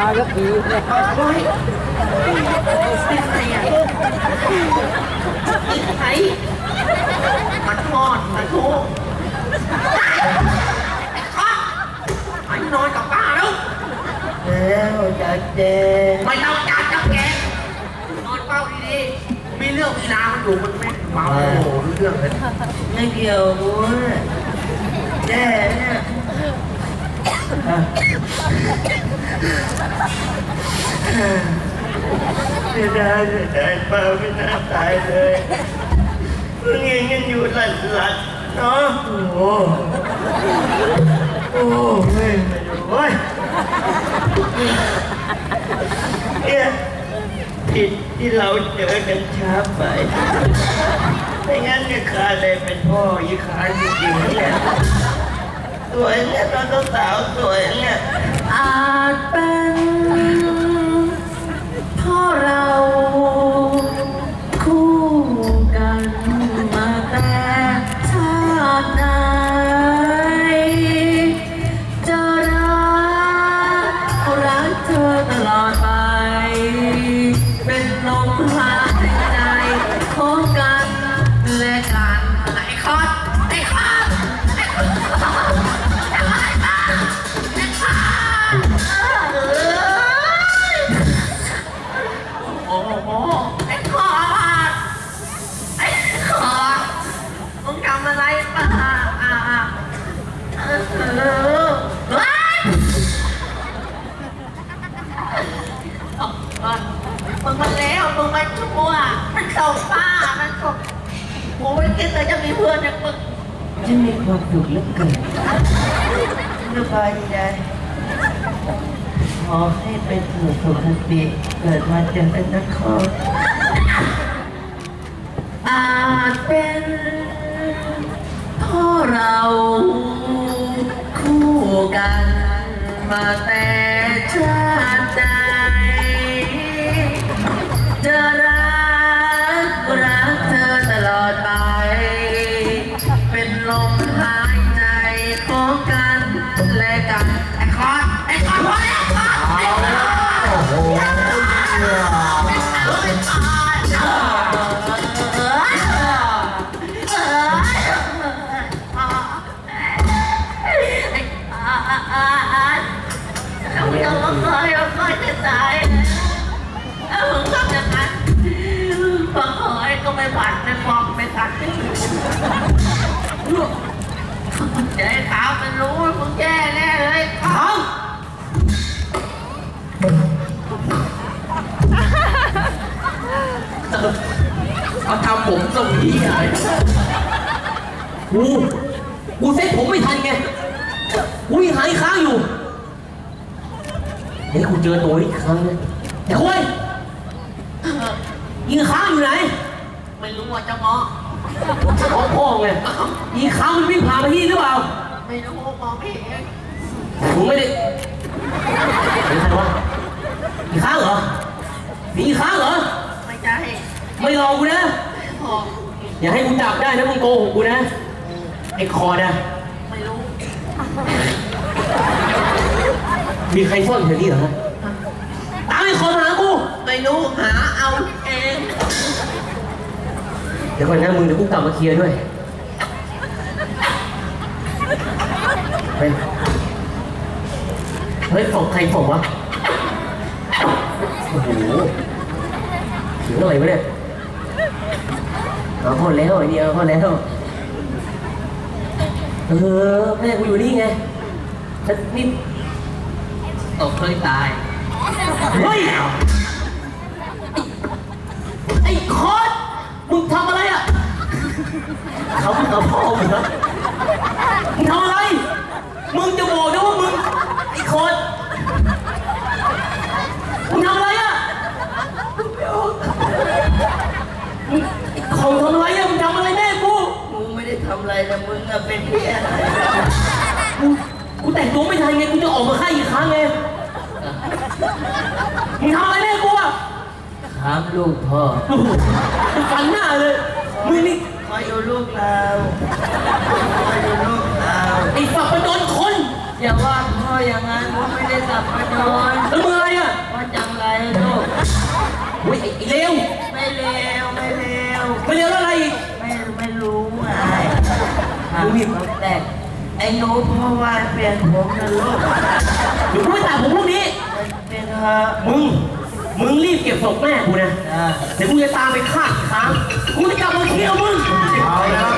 ตาก็ทีเนี่ยโอ้ยเป็นไงอะอีกไข่มันทอดมันทุกไอ้ข้อไปนอนกับป้าแล้วแล้วจะเจนไม่ต้องจัดจับแกนอนเฝ้าดีๆมีเรื่องมีราวมันอยู่มันแม่งเมาโอ้โหเรื่องเลยไม่เกี่ยวกูนะแย่เนี่ย เสียดายเสียดายเปล่าไม่น่าตายเลยเพิ่งเองยังอยู่หลัดหลัดเนาะโอ้โหโอ้เฮ้ยไม่ดูเว้ยเนี่ยผิดที่เราเจอกันช้าไป ไม่งั้นเนี่ยข้าเลยเป็นพ่อยี่ขาจริงๆเนี่ย สวยเนี่ยตอนสาวสวยเนี่ยอาจเป็นเพ่อเราคู่กันมาแต่ชาติไหนจะรักรักเธอตลอดไป เป็นลมหาย มึงมันแล้วมึงมันชั่วมันตกป้ามันกกูไม่คิดเลยจะมีเพื่อนอย่างมึงฉันมีความสุขเหลือเกินสบายใจขอให้ไปสู่สุขติเกิดมาเจอกันนะครอาจเป็นพ่อเรา คู่กันมาแต่ชาติใดจะรักรักเธอตลอดไป เป็นลมหายใจของกัน เขาทำผมส่งที่อะไรกูกูเซ็ตผมไม่ทันไงกูยังหายค้างอยู่เดี๋ยวกูเจอตัวอีกครั้งนะไอ้คุยยิงค้างอยู่ไหนไม่รู้ว่าจะเงาะของพ่อไงยิงค้างมันวิ่งผ่านมาที่หรือเปล่า ไม่รู้มองไม่เห็นผมไม่ได้เป็นใครวะยิงค้างเหรอมียิงค้างเหรอ ไม่ใช่ไม่รอกูนะ พออย่าให้กูจับได้นะมึงโกหกกูนะ ไอ้คอนะ ไม่รู้มีใครซ่อนแถวนี้เหรอฮะตามไอ้คอมาหากู ไม่รู้หาเอาเองเดี๋ยวก่อนนะมึงเดี๋ยวกูกลับมาเคลียร์ด้วยเฮ้ยเฮ้ยส่งใครส่งวะโอ้โหถึงอะไรวะเนี่ย เอาเข้าแล้วไอ้เนี่ยเอาเข้าแล้วเออแม่กูอยู่นี่ไงฉันนี่ตกเคยตาย เฮ้ย ไอ้คอสมึงทำอะไรอะเขามึงเอาพ่อมึงนะมึงทำอะไร มึงจะบอกนะว่ามึง ไอ้คอสมึงทำอะไรอะมึงไอ้ของทำอะไรอะมึงทำอะไรแม่กู กูไม่ได้ ทำอะไรนะมึงอะเป็นเพี้ยอะไรกูกูแต่งตัวไม่ทันไงกูจะออกมาฆ่าอีกครั้งไงมึงทำอะไรแม่กูอะถามลูกพ่อโอ้โหฟันหน้าเลยมึงนี่คอยดูลูกเราคอยดูลูกเราไอ้ฝักประโดนคน อย่าว่าพ่ออย่างนั้นพ่อไม่ได้สับกระโดนแล้วมึงอะไร รู้หญิงเขแต่ไอ้หนูพ่อว่าเปลี่ยนผมนะลูกเดี๋ยวกูดปตามผมพวกนี้ เป็นเธอมึง มึงรีบเก็บศพแม่กูนะ เดี๋ยวกูจะตามไปฆ่าอีกครั้งกูจะกลับมาเที่ยวมึง เอาละ